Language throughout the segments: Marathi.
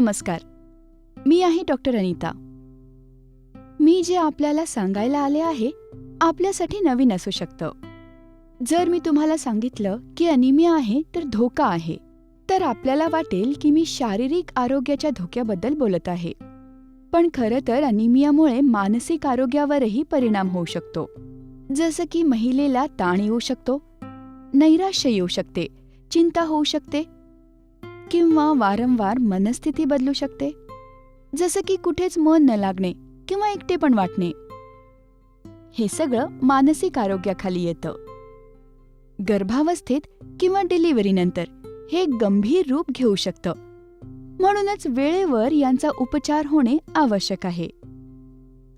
नमस्कार. मी आहे डॉक्टर अनिता. मी जे आपल्याला सांगायला आले आहे आपल्यासाठी नवीन असू शकतं. जर मी तुम्हाला सांगितलं की अनिमिया आहे तर धोका आहे. तर आपल्याला वाटेल की मी शारीरिक आरोग्याच्या धोक्याबद्दल बोलत आहे. पण खरं तर अनिमियामुळे मानसिक आरोग्यावरही परिणाम होऊ शकतो. जसं की महिलेला ताण येऊ शकतो नैराश्य येऊ शकते चिंता होऊ शकते किंवा वारंवार मनस्थिती बदलू शकते? जसं की कुठेच मन न लागणे किंवा एकटे पण वाटणे. हे सगळं मानसिक आरोग्याखाली येतं. गर्भावस्थेत किंवा डिलिव्हरीनंतर हे गंभीर रूप घेऊ शकतं. म्हणूनच वेळेवर यांचा उपचार होणे आवश्यक आहे.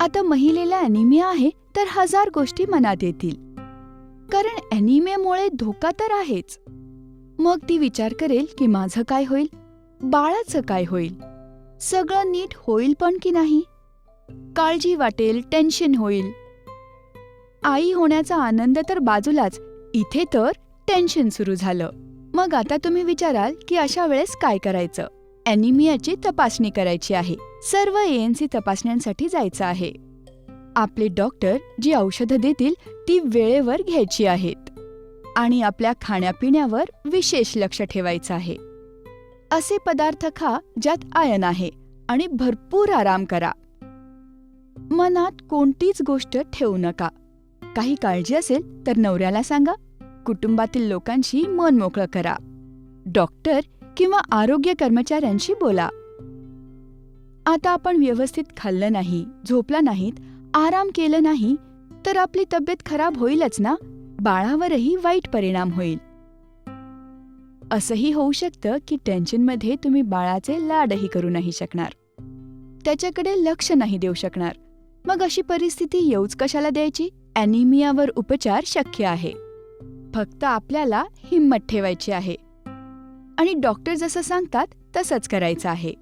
आता महिलेला अॅनिमिया आहे तर हजार गोष्टी मनात येतील. कारण अॅनिमियामुळे धोका तर आहेच. मग ती विचार करेल की माझं काय होईल? बाळाचं काय होईल? सगळं नीट होईल पण की नाही? काळजी वाटेल टेन्शन होईल. आई होण्याचा आनंद तर बाजूलाच. इथे तर टेन्शन सुरू झालं. मग आता तुम्ही विचाराल की अशा वेळेस काय करायचं? अॅनिमियाची तपासणी करायची आहे. सर्व एएनसी तपासण्यांसाठी जायचं आहे. आपले डॉक्टर जी औषधं देतील ती वेळेवर घ्यायची आहेत. आणि आपल्या खाण्यापिण्यावर विशेष लक्ष ठेवायचं आहे. असे पदार्थ खा ज्यात आयन आहे आणि भरपूर आराम करा. मनात कोणतीच गोष्ट ठेवू नका. काही काळजी असेल तर नवऱ्याला सांगा. कुटुंबातील लोकांशी मन मोकळं करा. डॉक्टर किंवा आरोग्य कर्मचाऱ्यांशी बोला. आता आपण व्यवस्थित खाल्लं नाही झोपला नाहीत आराम केलं नाही तर आपली तब्येत खराब होईलच ना? बाळावरही वाईट परिणाम होईल. असंही होऊ शकतं की टेन्शनमध्ये तुम्ही बाळाचे लाडही करू नाही शकणार. त्याच्याकडे लक्ष नाही देऊ शकणार. मग अशी परिस्थिती येऊच कशाला द्यायची? अॅनिमियावर उपचार शक्य आहे. फक्त आपल्याला हिंमत ठेवायची आहे. आणि डॉक्टर जसं सांगतात तसंच करायचं आहे.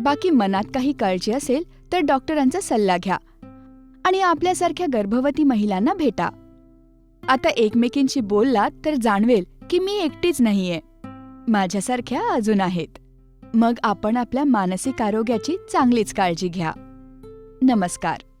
बाकी मनात काही काळजी असेल तर डॉक्टरांचा सल्ला घ्या. आणि आपल्यासारख्या गर्भवती महिलांना भेटा. आता एकमेकींशी बोललात तर जाणवेल की मी एकटीच नाहीये. माझ्यासारख्या अजून आहेत. मग आपण आपल्या मानसिक आरोग्याची चांगलीच काळजी घ्या. नमस्कार.